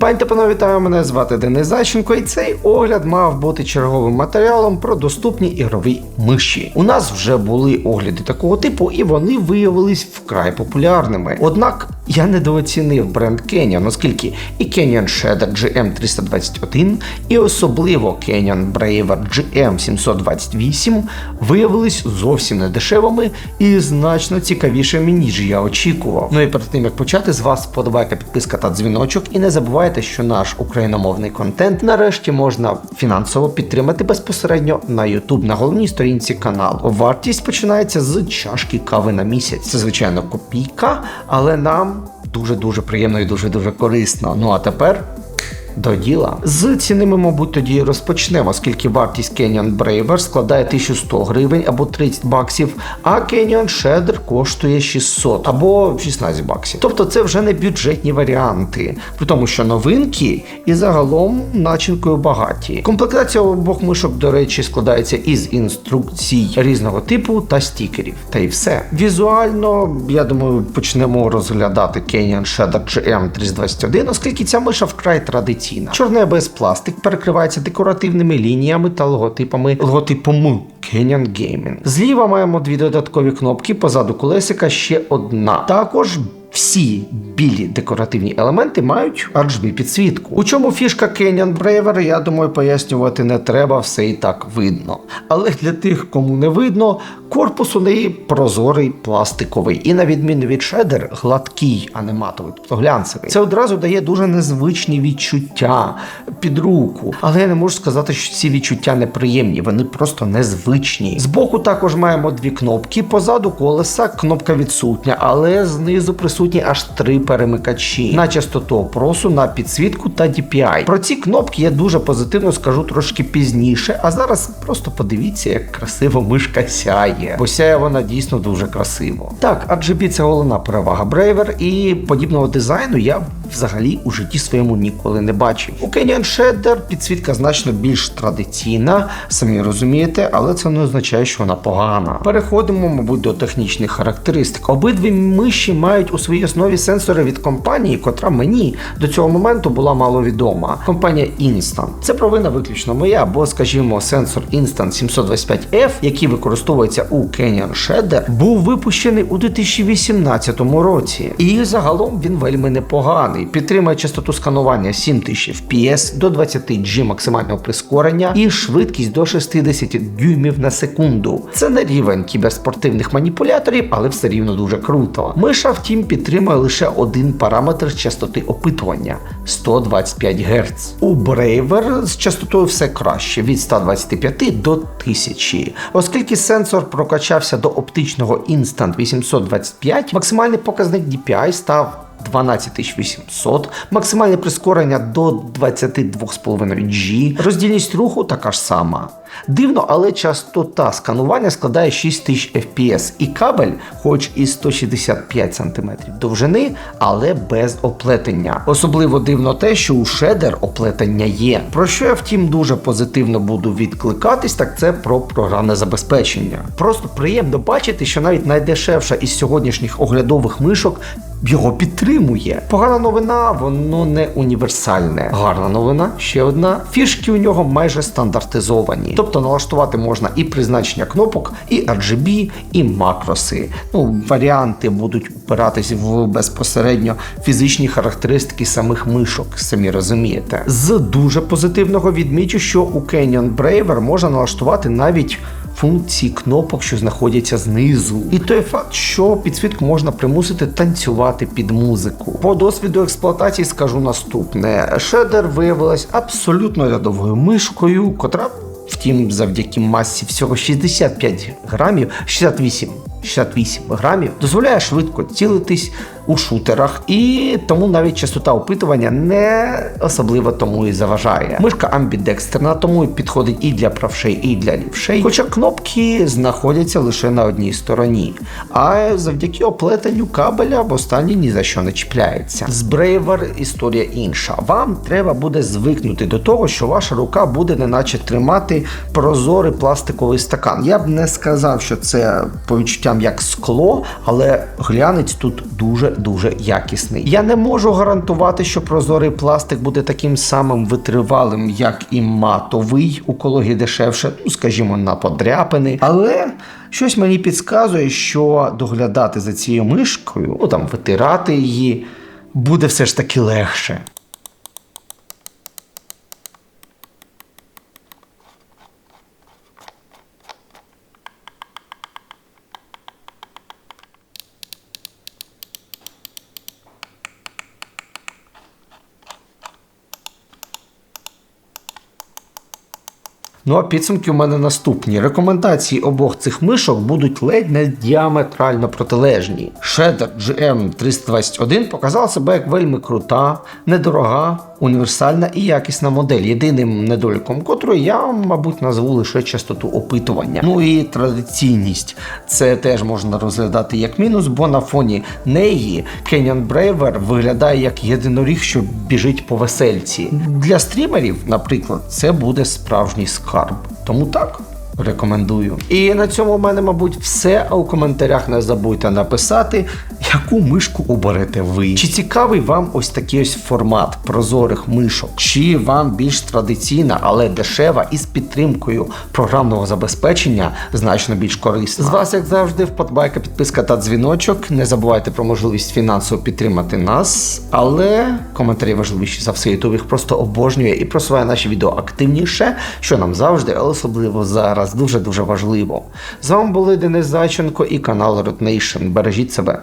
Пані та панове, вітаю, мене звати Денис Зайченко, і цей огляд мав бути черговим матеріалом про доступні ігрові миші. У нас вже були огляди такого типу, і вони виявились вкрай популярними. Однак я недооцінив бренд Canyon, оскільки і Canyon Shader GM321, і особливо Canyon Braver GM728 виявились зовсім не дешевими і значно цікавішими, ніж я очікував. Ну і перед тим як почати, з вас вподобайка, підписка та дзвіночок. І не забувайте, що наш україномовний контент нарешті можна фінансово підтримати безпосередньо на YouTube на головній сторінці каналу. Вартість починається з чашки кави на місяць. Це звичайно копійка, але нам дуже дуже приємно і дуже дуже корисно. Ну а тепер. До діла. З ціни ми, мабуть, тоді розпочнемо, оскільки вартість Canyon Braver складає 1100 гривень або 30 баксів, а Canyon Shader коштує 600 або 16 баксів. Тобто це вже не бюджетні варіанти, при тому, що новинки і загалом начинкою багаті. Комплектація обох мишок, до речі, складається із інструкцій різного типу та стікерів. Та й все. Візуально, я думаю, почнемо розглядати Canyon Shader GM321, оскільки ця миша вкрай традиційна. Чорне без пластик перекривається декоративними лініями та логотипами логотипом Canyon Gaming. Зліва маємо дві додаткові кнопки, позаду колесика ще одна. Також всі білі декоративні елементи мають RGB підсвітку. У чому фішка Canyon Braver, я думаю, пояснювати не треба, все і так видно. Але для тих, кому не видно, корпус у неї прозорий пластиковий. І на відміну від Shader, гладкий, а не матовий, тобто глянцевий. Це одразу дає дуже незвичні відчуття під руку. Але я не можу сказати, що ці відчуття неприємні, вони просто незвичні. Збоку також маємо дві кнопки. Позаду колеса кнопка відсутня, але знизу присутні аж три перемикачі на частоту опросу, на підсвітку та DPI. Про ці кнопки я дуже позитивно скажу трошки пізніше. А зараз просто подивіться, як красиво мишка сяє, бо сяє вона дійсно дуже красиво. Так, RGB це головна перевага Braver, і подібного дизайну я взагалі у житті своєму ніколи не бачив. У Canyon Shader підсвітка значно більш традиційна, самі розумієте, але це не означає, що вона погана. Переходимо, мабуть, до технічних характеристик. Обидві миші мають у своїй основі сенсори від компанії, котра мені до цього моменту була маловідома. Компанія Instant. Це провина виключно моя, бо, скажімо, сенсор Instant 725F, який використовується у Canyon Shader, був випущений у 2018 році. І загалом він вельми непоганий. Підтримує частоту сканування 7000 FPS до 20 G максимального прискорення і швидкість до 60 дюймів на секунду. Це не рівень кіберспортивних маніпуляторів, але все рівно дуже круто. Миша, втім, підтримує лише один параметр частоти опитування 125 Гц. У Braver з частотою все краще від 125 до 1000. Оскільки сенсор прокачався до оптичного Instant 825, максимальний показник DPI став 12800, максимальне прискорення до 22,5 G, роздільність руху така ж сама. Дивно, але частота сканування складає 6000 FPS і кабель, хоч і 165 см довжини, але без оплетення. Особливо дивно те, що у Shader оплетення є. Про що я втім дуже позитивно буду відкликатись, так це про програмне забезпечення. Просто приємно бачити, що навіть найдешевша із сьогоднішніх оглядових мишок його підтримує. Погана новина, воно не універсальне. Гарна новина, ще одна. Фішки у нього майже стандартизовані. Тобто налаштувати можна і призначення кнопок, і RGB, і макроси. Ну, варіанти будуть опиратись в безпосередньо фізичні характеристики самих мишок, самі розумієте. З дуже позитивного відмічу, що у Canyon Braver можна налаштувати навіть функції кнопок, що знаходяться знизу. І той факт, що підсвітку можна примусити танцювати під музику. По досвіду експлуатації скажу наступне: Шедер виявилась абсолютно рядовою мишкою, котра. Втім, завдяки масі всього 65 грамів, 68 68 грамів, дозволяє швидко цілитись у шутерах, і тому навіть частота опитування не особливо тому і заважає. Мишка амбідекстерна, тому підходить і для правшей, і для лівшей. Хоча кнопки знаходяться лише на одній стороні. А завдяки оплетенню кабеля в останній ні за що не чіпляється. З Braver історія інша. Вам треба буде звикнути до того, що ваша рука буде неначе тримати прозорий пластиковий стакан. Я б не сказав, що це по відчуттям прям як скло, але глянець тут дуже-дуже якісний. Я не можу гарантувати, що прозорий пластик буде таким самим витривалим, як і матовий, у кологі дешевше, ну скажімо, на подряпини. Але щось мені підказує, що доглядати за цією мишкою, ну там витирати її, буде все ж таки легше. Ну а підсумки у мене наступні. Рекомендації обох цих мишок будуть ледь не діаметрально протилежні. Shader GM321 показала себе як вельми крута, недорога, універсальна і якісна модель. Єдиним недоліком котрої я, мабуть, назву лише частоту опитування. Ну і традиційність. Це теж можна розглядати як мінус, бо на фоні неї Canyon Braver виглядає як єдиноріг, що біжить по весельці. Для стрімерів, наприклад, це буде справжній скарб. Тому так. Рекомендую. І на цьому в мене, мабуть, все. А у коментарях не забудьте написати, яку мишку оберете ви. Чи цікавий вам ось такий ось формат прозорих мишок? Чи вам більш традиційна, але дешева і з підтримкою програмного забезпечення значно більш корисна? З вас, як завжди, вподобайка, підписка та дзвіночок. Не забувайте про можливість фінансово підтримати нас, але коментарі важливіші за все. Ютуб їх просто обожнює і просуває наші відео активніше, що нам завжди, але особливо зараз дуже-дуже важливо. З вами були Денис Зайченко і канал Root Nation. Бережіть себе.